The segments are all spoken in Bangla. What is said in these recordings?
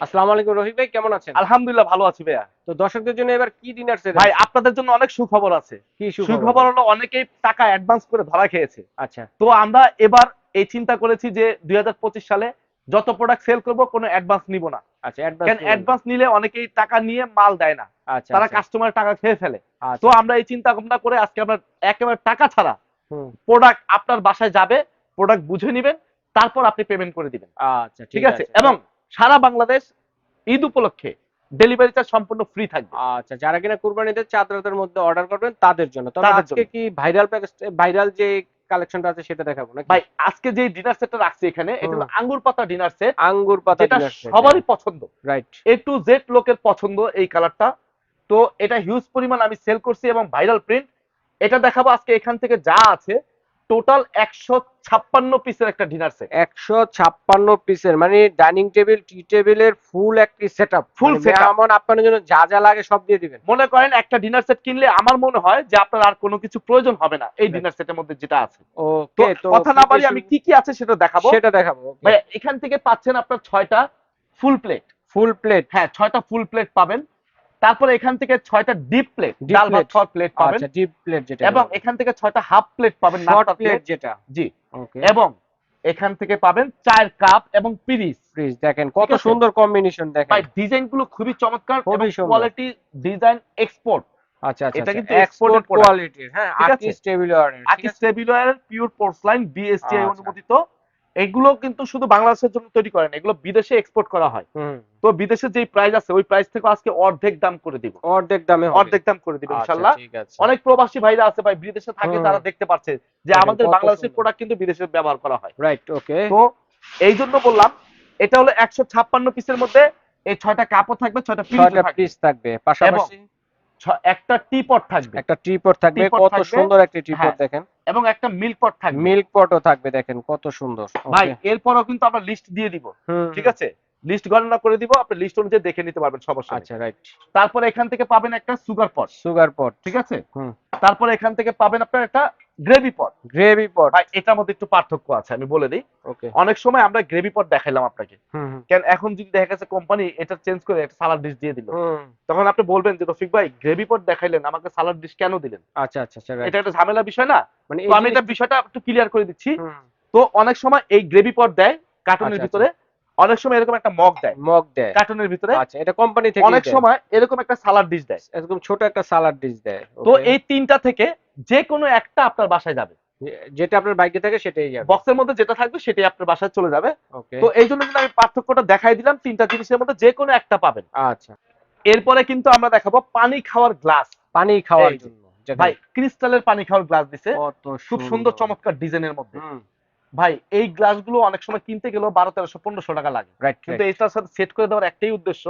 আসসালামু আলাইকুম রহিম ভাই কেমন আছেন? আলহামদুলিল্লাহ ভালো আছি ভাইয়া। তো দর্শকদের জন্য এবার কি ডিনার সেট ভাই আপনাদের জন্য অনেক সুখবর আছে। কি সুখবর? হলো অনেকেই টাকা অ্যাডভান্স করে ধরা খেয়েছে। আচ্ছা। তো আমরা এবার এই চিন্তা করেছি যে দুই সালে যত প্রোডাক্ট সেল করব কোনো অ্যাডভান্স নিব না। আচ্ছা অ্যাডভান্স অ্যাডভান্স নিলে অনেকেই টাকা নিয়ে মাল দেয় না। আচ্ছা তারা আচ্ছা, কাস্টমার টাকা খেয়ে ফেলে। আচ্ছা, তো আমরা এই চিন্তা ভাবনা করে আজকে আমরা একেবারে টাকা ছাড়া প্রোডাক্ট আপনার বাসায় যাবে প্রোডাক্ট বুঝে নেবেন তারপর আপনি পেমেন্ট করে দিবেন। আচ্ছা ঠিক আছে। এবং সারা বাংলাদেশ ঈদ উপলক্ষে ডেলিভারি চার্জ সম্পূর্ণ ফ্রি থাকবে। আচ্ছা যারা কিনা কুরবানিতে চাঁদ রাতের মধ্যে অর্ডার করবেন তাদের জন্য। তবে আজকে কি ভাইরাল প্যাকেজ ভাইরাল যে কালেকশনটা আছে সেটা দেখাবো নাকি? ভাই আজকে যে ডিনার সেটটা রাখছি এখানে এটা হলো আঙ্গুর পাতা ডিনার সেট আঙ্গুর পাতা যেটা সবারই পছন্দ। রাইট এ টু জেড লোকের পছন্দ এই কালারটা তো এটা হিউজ পরিমাণ আমি সেল করছি এবং ভাইরাল প্রিন্ট এটা দেখাবো আজকে এখান থেকে যা আছে। টোটাল একশো ছাপ্পান্ন পিসের একটা ডিনার সেট একশো ছাপ্পান্ন পিসের মানে ডাইনিং টেবিল টি টেবিলের ফুল একটি সেট আপ ফুল setup। এমন আপনার জন্য যা যা লাগে সব দিয়ে দিবেন। মনে করেন একটা ডিনার সেট কিনলে আমার মনে হয় যে আপনার আর কোনো কিছু প্রয়োজন হবে না এই ডিনার সেটের মধ্যে যেটা আছে। ওকে তো কথা না পারি আমি কি কি আছে সেটা দেখাবো। সেটা দেখাবো ভাই এখান থেকে পাচ্ছেন আপনার ছয়টা ফুল প্লেট ফুল প্লেট হ্যাঁ ছয়টা ফুল প্লেট পাবেন। তারপরে এখান থেকে ছয়টা ডিপ প্লেট ডাল ভাত। খাওয়ার প্লেট পাবেন। আচ্ছা ডিপ প্লেট যেটা এবং এখান থেকে ছয়টা হাফ প্লেট পাবেন শর্ট প্লেট যেটা। জি। ওকে এবং এখান থেকে পাবেন চায়ের কাপ এবং পিরিস। প্লিজ দেখেন কত সুন্দর কম্বিনেশন দেখেন। ভাই ডিজাইনগুলো খুবই চমৎকার এবং কোয়ালিটি ডিজাইন এক্সপোর্ট আচ্ছা আচ্ছা এটা এটা কিন্তু এক্সপোর্ট। কোয়ালিটির হ্যাঁ আছে? আকিস টেবিলারের টেবিলওয়্যার পিওর পোর্সলাইন বিএসটিআই আচ্ছা। অনুমোদিত এগুলো কিন্তু শুধু বাংলাদেশের জন্য তৈরি করেন এগুলো বিদেশে এক্সপোর্ট করা হয়। তো বিদেশে যে প্রাইস আছে ওই প্রাইস থেকে আজকে অর্ধেক দাম করে দিব। অর্ধেক দামে অর্ধেক দাম করে দিব আচ্ছা, ইনশাআল্লাহ অনেক প্রবাসী ভাইরা আছে ভাই বিদেশে থাকে তারা দেখতে পাচ্ছে যে আমাদের বাংলাদেশের প্রোডাক্ট কিন্তু বিদেশে ব্যবহার করা হয়। রাইট ওকে তো এই জন্য বললাম এটা হলো একশো ছাপ্পান্ন পিসের মধ্যে এই ছয়টা কাপও থাকবে ছয়টা পিস থাকবে। পাশাপাশি একটা টি পট থাকবে। একটা টি পট থাকবে কত সুন্দর একটা টি পট হ্যাঁ। দেখেন। এবং একটা মিল্ক পট থাকবে। মিল্ক পটও থাকবে দেখেন কত সুন্দর। ভাই এরপরও কিন্তু আমরা লিস্ট দিয়ে দিব। ঠিক আছে? লিস্ট গণনা করে দিব আপনি লিস্ট অনুযায়ী দেখে নিতে পারবেন সমস্যা আচ্ছা রাইট তারপর এখান থেকে পাবেন একটা সুগার পট সুগার পট ঠিক আছে? তারপরে এখান থেকে পাবেন আপনার একটা গ্রেভি পট গ্রেভি পট ভাই এটার মধ্যে একটু পার্থক্য আছে আমি বলে দিই। ওকে অনেক সময় আমরা গ্রেভি পট দেখাইলাম আপনাকে। কেন এখন যদি দেখা গেছে কোম্পানি এটা চেঞ্জ করে একটা সালাড ডিশ দিয়ে দিল। তখন আপনি বলবেন যে রফিক ভাই গ্রেভি পট দেখাইলেন আমাকে সালাড ডিশ কেন দিলেন? আচ্ছা আচ্ছা আচ্ছা এটা একটা ঝামেলা বিষয় না। মানে আমি এটা বিষয়টা একটু ক্লিয়ার করে দিচ্ছি। তো অনেক সময় এই গ্রেভি পট দেয় কার্টুনের আচ্ছা, ভিতরে অনেক সময় এরকম একটা মগ দেয়। মগ দেয়। কার্টুনের ভিতরে। আচ্ছা এটা কোম্পানি থেকে অনেক সময় এরকম একটা সালাড ডিশ দেয়। এরকম ছোট একটা সালাড ডিশ দেয়। তো এই তিনটা থেকে যে কোনো একটা আপনার বাসায় যাবে। যেটা আপনার বাইকে থাকে সেটাই যাবে। বক্সের মধ্যে যেটা থাকবে সেটাই আপনার বাসায় চলে যাবে। ওকে তো এই জন্য কিন্তু আমি পার্থক্যটা দেখাই দিলাম। তিনটা জিনিসের মধ্যে যে কোনো একটা পাবেন। আচ্ছা। এরপরে কিন্তু আমরা দেখাবো পানি খাওয়ার গ্লাস পানি খাওয়ার জন্য। ভাই ক্রিস্টালের পানি খাওয়ার গ্লাস দিছে। খুব সুন্দর। চমৎকার ডিজাইনের মধ্যে। হুম। ভাই এই গ্লাসগুলো অনেক সময় কিনতে গেলেও বারো তেরোশো পনেরোশো টাকা লাগে। কিন্তু এটার সাথে সেট করে দেওয়ার একটাই উদ্দেশ্য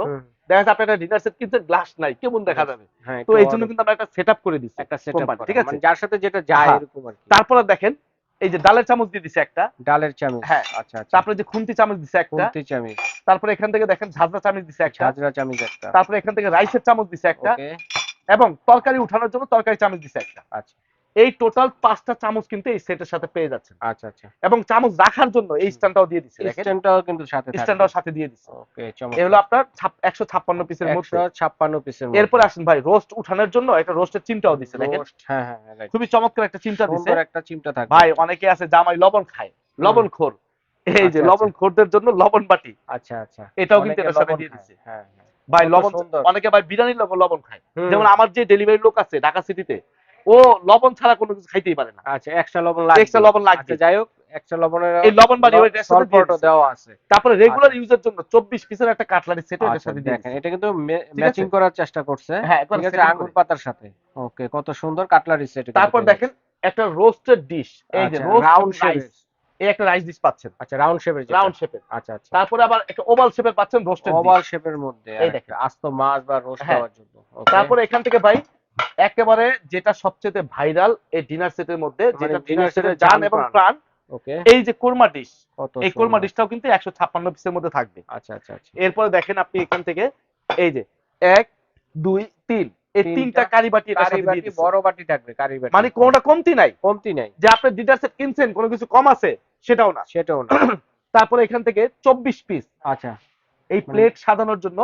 দেখা যাচ্ছে ডিনার সেট কিনতে গ্লাস নাই কেমন দেখা যাবে? হ্যাঁ তো এই জন্য কিন্তু আমরা একটা সেট করে দিচ্ছি একটা company, ঠিক আছে? যার সাথে যেটা যায় হ্যাঁ। এরকম আর তারপরে দেখেন এই যে ডালের চামচ দিয়ে দিছে একটা। ডালের চামচ হ্যাঁ। আচ্ছা আচ্ছা। তারপরে যে খুন্তি চামচ দিছে একটা। কুন্তি চামচ। তারপরে এখান থেকে দেখেন ঝাঁঝরা চামচ দিছে একটা। ঝাঁঝরা চামচ একটা। তারপরে এখান থেকে রাইসের চামচ দিছে একটা। এবং তরকারি উঠানোর জন্য তরকারি চামচ দিছে একটা। আচ্ছা। এই টোটাল পাঁচটা চামচ কিন্তু এই সেটের সাথে পেয়ে যাচ্ছেন। আচ্ছা আচ্ছা। এবং চামচ রাখার জন্য এই স্ট্যান্ডটাও দিয়ে দিচ্ছে দেখেন। স্ট্যান্ডটাও কিন্তু সাথে স্ট্যান্ডটাও সাথে দিয়ে দিচ্ছে ওকে এই হলো আপনার একশো ছাপ্পান্ন পিসের মধ্যে। 156 পিসের এরপরে আসেন ভাই রোস্ট উঠানোর জন্য একটা রোস্টের চিমটাও দিচ্ছে দেখেন। হ্যাঁ হ্যাঁ হ্যাঁ খুবই চমৎকার একটা চিমটা দিচ্ছে। একটা চিমটা থাকে ভাই অনেকে আছে জামাই লবণ খায়। লবণ খোর। এই যে আচ্ছা, লবণ খোরদের জন্য লবণ বাটি। আচ্ছা আচ্ছা। এটাও কিন্তু এটার সাথে দিয়ে দিচ্ছে। হ্যাঁ হ্যাঁ। ভাই লবণ অনেকে ভাই বিরিয়ানির লবণ লবণ খায়। যেমন আমার যে ডেলিভারি লোক আছে ঢাকা সিটিতে ও লবণ ছাড়া কোনো কিছু খাইতেই পারে না। আচ্ছা এক্সট্রা লবণ লাগবে। এক্সট্রা লবণ লাগবে। আচ্ছা যাই হোক এক্সট্রা লবণের এই লবণ বাড়ি ওই দিচ্ছে। দেওয়া আছে। তারপরে রেগুলার আচ্ছা। ইউজের জন্য চব্বিশ পিসের একটা কাটলারি সেট আচ্ছা, সাথে দেখেন এটা কিন্তু ম্যাচিং করার চেষ্টা করছে। হ্যাঁ ঠিক আছে আঙ্গুর পাতার সাথে। ওকে কত সুন্দর কাটলারি সেট তারপর দেখেন একটা রোস্টেড ডিশ এই যে রাউন্ড রাইস শেপের এই একটা রাইস ডিশ পাচ্ছেন। আচ্ছা রাউন্ড শেপের রাউন্ড শেপের আচ্ছা আচ্ছা। তারপরে আবার একটা ওভাল শেপের পাচ্ছেন রোস্টেড ওভাল শেপের মধ্যে এই দেখেন। আস্ত মাছ বা রোস্ট হ্যাঁ। দেওয়ার জন্য। তারপরে এখান থেকে ভাই একেবারে যেটা সবচেয়ে ভাইরাল এই ডিনার সেটের মধ্যে মানে যেটা ডিনার সেটের জান এবং প্রাণ। এই যে কোরমা ডিশ এই কোরমা ডিশটাও কিন্তু একশো ছাপ্পান্ন পিসের মধ্যে থাকবে। আচ্ছা আচ্ছা আচ্ছা। এরপরে দেখেন আপনি এখান থেকে এই যে এক দুই তিন এই তিনটা কারি বাটি এটার কারি বাটি বড় বাটি থাকবে কারি বাটি। মানে কোনটা কমতি নাই? কমতি নাই। যে আপনি ডিনার সেট কিনছেন কোনো কিছু কম আছে সেটাও না। সেটাও না। তারপরে এখান থেকে চব্বিশ পিস আচ্ছা। এই মানে- প্লেট সাজানোর জন্য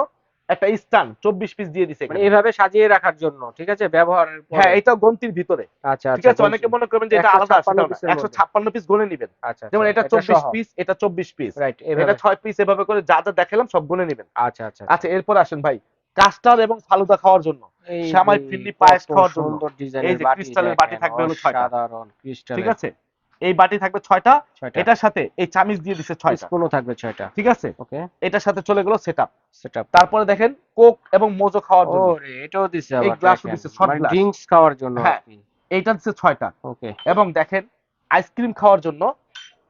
একটা স্ট্যান্ড চব্বিশ পিস দিয়ে দিছে মানে এইভাবে সাজিয়ে রাখার জন্য ঠিক আছে? ব্যবহারের পরে। হ্যাঁ এটা গন্তির ভিতরে। আচ্ছা ঠিক আছে? অনেকে মনে করবেন যে এটা আলাদা আছে 156 একশো ছাপ্পান্ন পিস গুনে নিবেন। আচ্ছা যেমন এটা চব্বিশ পিস এটা চব্বিশ পিস রাইট এটা ছয় পিস এভাবে করে যা যা দেখালাম সব গুনে নিবেন। আচ্ছা আচ্ছা আচ্ছা। এরপর আসেন ভাই কাস্টার্ড এবং ফালুদা খাওয়ার জন্য। শ্যামাই যে ফিরনি পায়েস খাওয়ার জন্য। সুন্দর এই যে ক্রিস্টালের বাটি থাকবে হলো ছয়টা। ঠিক আছে? এই বাটি থাকবে ছয়টা। এটার সাথে এই চামিচ দিয়ে দিছে ছয়টা। স্পুনও থাকবে ছয়টা। ঠিক আছে? ওকে। এটার সাথে চলে গেল সেটআপ সেটআপ তারপরে দেখেন কোক এবং মোজো খাওয়ার জন্য। ওরে এটাও দিছে এই দেখেন। দিছে, shot মানে ড্রিঙ্কস খাওয়ার জন্য হ্যাঁ। এইটা দিচ্ছে ছয়টা। ওকে। এবং দেখেন আইসক্রিম খাওয়ার জন্য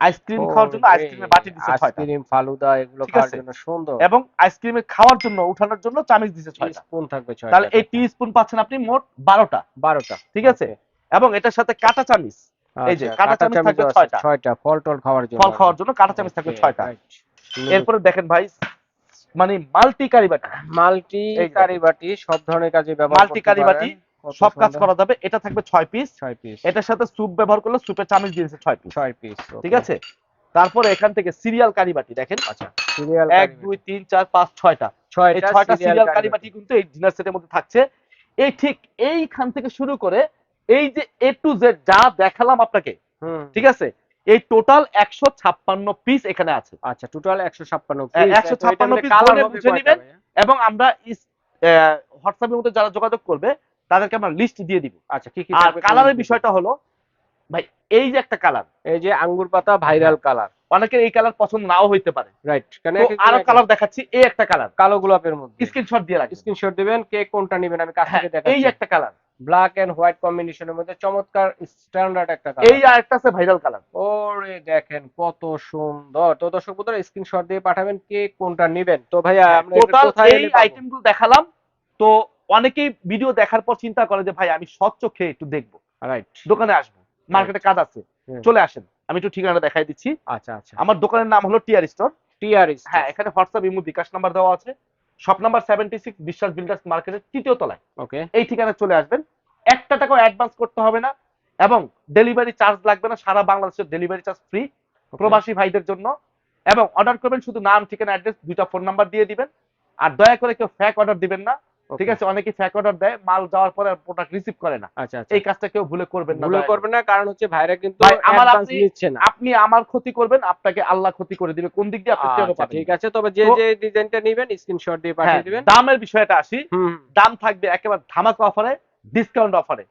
আইসক্রিম খাওয়ার জন্য আইসক্রিমের বাটি দিচ্ছে ছয়টা। আইসক্রিম ফালুদা এগুলো খাওয়ার জন্য সুন্দর। এবং আইসক্রিমের খাওয়ার জন্য উঠানোর জন্য চামিচ দিচ্ছে ছয়টা। স্পুন থাকবে ছয়টা তাহলে এই টি স্পুন পাচ্ছেন আপনি মোট বারোটা। 12টা ঠিক আছে? এবং এটার সাথে কাটা চামিচ। এই যে, কাঁটা চামচ থাকবে ছয়টা। ছয়টা ফল টল খাওয়ার জন্য ফল খাওয়ার জন্য কাটা চামিচ থাকবে ছয়টা. এরপরে দেখেন ভাই মানে মাল্টি কারি বাটি। মাল্টি এই যে কারি বাটি সব ধরনের কাজে ব্যবহার মাল্টি করতে কারি বাটি সব কাজ করা যাবে। এটা থাকবে ছয় পিস। ছয় পিস। এটার সাথে স্যুপ ব্যবহার করলে স্যুপের চামিচ দিয়েছে ছয় পিস। ছয় পিস ঠিক আছে? তারপরে এখান থেকে সিরিয়াল কারি বাটি দেখেন। আচ্ছা সিরিয়াল এক দুই তিন চার পাঁচ ছয়টা। ছয়টা সিরিয়াল সিরিয়াল কারি বাটি কিন্তু এই ডিনার সেটের মধ্যে থাকছে। এই ঠিক এইখান থেকে শুরু করে এই যে এ টু জেড যা দেখালাম আপনাকে ঠিক আছে? এই টোটাল একশো ছাপ্পান্ন পিস এখানে আছে। আচ্ছা টোটাল 156 হ্যাঁ, পিস 156 piece বলে বুঝে নিবেন। এবং আমরা হোয়াটসঅ্যাপের মধ্যে যারা যোগাযোগ করবে তাদেরকে আমরা লিস্ট দিয়ে দিব। আচ্ছা কি কি আর কালারের বিষয়টা হলো ভাই এই যে একটা কালার এই যে আঙ্গুর পাতা ভাইরাল কালার অনেকের এই কালার পছন্দ নাও হইতে পারে। রাইট কেন আরও কালার দেখাচ্ছি এই একটা কালার কালো গোলাপের মধ্যে। স্ক্রিনশট দিয়ে রাখি। স্ক্রিনশট দিবেন কে কোনটা নেবেন আমি কাছ থেকে এই দেখাচ্ছি একটা কালার ব্ল্যাক এন্ড হোয়াইট কম্বিনেশনের মধ্যে চমৎকার স্ট্যান্ডার্ড একটা কালার এই আরেকটা আছে ভাইরাল কালার ওরে দেখেন কত সুন্দর। তো দর্শক বন্ধুরা স্ক্রিনশট দিয়ে পাঠাবেন কে কোনটা নেবেন। তো ভাইয়া আমরা টোটাল কোথায় এই আইটেমগুলো দেখালাম। তো অনেকেই ভিডিও দেখার পর চিন্তা করে যে ভাই আমি চোখে একটু দেখব। রাইট দোকানে আসব। মার্কেটে কাজ আছে। চলে আসেন। আমি একটু ঠিকানা দেখাই দিচ্ছি। আচ্ছা আচ্ছা। আমার দোকানের নাম হলো টিআর স্টোর টিআরএস হ্যাঁ এখানে হোয়াটসঅ্যাপ ইমো বিকাশ নাম্বার দেওয়া আছে। Shop number seventy six Biswas builders মার্কেটের তৃতীয় তলায়। ওকে এই ঠিকানায় চলে আসবেন। একটা টাকাও অ্যাডভান্স করতে হবে না এবং ডেলিভারি চার্জ লাগবে না সারা বাংলাদেশের ডেলিভারি চার্জ ফ্রি প্রবাসী ভাইদের জন্য। এবং অর্ডার করবেন শুধু নাম ঠিকানা অ্যাড্রেস দুইটা ফোন নাম্বার দিয়ে দিবেন। আর দয়া করে কেউ ফ্যাক অর্ডার দিবেন না। ঠিক আছে অনেকে ফ্যাক অর্ডার দেয় মাল যাওয়ার পরে প্রোডাক্ট রিসিভ করে না। আচ্ছা আচ্ছা। এই কাজটা কেউ ভুলে করবেন না ভুলে করবেন না কারণ হচ্ছে ভাইরা কিন্তু আমার আপনি- না। আপনি আমার ক্ষতি করবেন আপনাকে আল্লাহ ক্ষতি করে দিবে। কোন দিক দিয়ে আপনি আচ্ছা, পাবেন ঠিক আছে তবে যে যে ডিজাইনটা নেবেন স্ক্রিনশট দিয়ে হ্যাঁ, পাঠিয়ে দিবেন। দামের বিষয়টা আসি। দাম থাকবে একেবারে ধামাকা অফারে ডিসকাউন্ট অফারে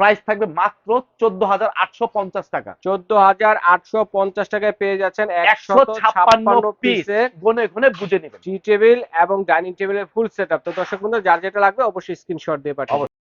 প্রাইস থাকবে মাত্র চোদ্দ হাজার আটশো পঞ্চাশ টাকা। চোদ্দ হাজার আটশো পঞ্চাশ টাকায় পেয়ে যাচ্ছেন একশো ছাপ্পান্ন পিসে গুনে গুনে বুঝে নেবেন। টি টেবিল এবং ডাইনিং টেবিলের ফুল সেট আপ তো দর্শক বন্ধু যার যেটা লাগবে অবশ্যই স্ক্রিনশট দিয়ে পাঠিয়ে দিবেন।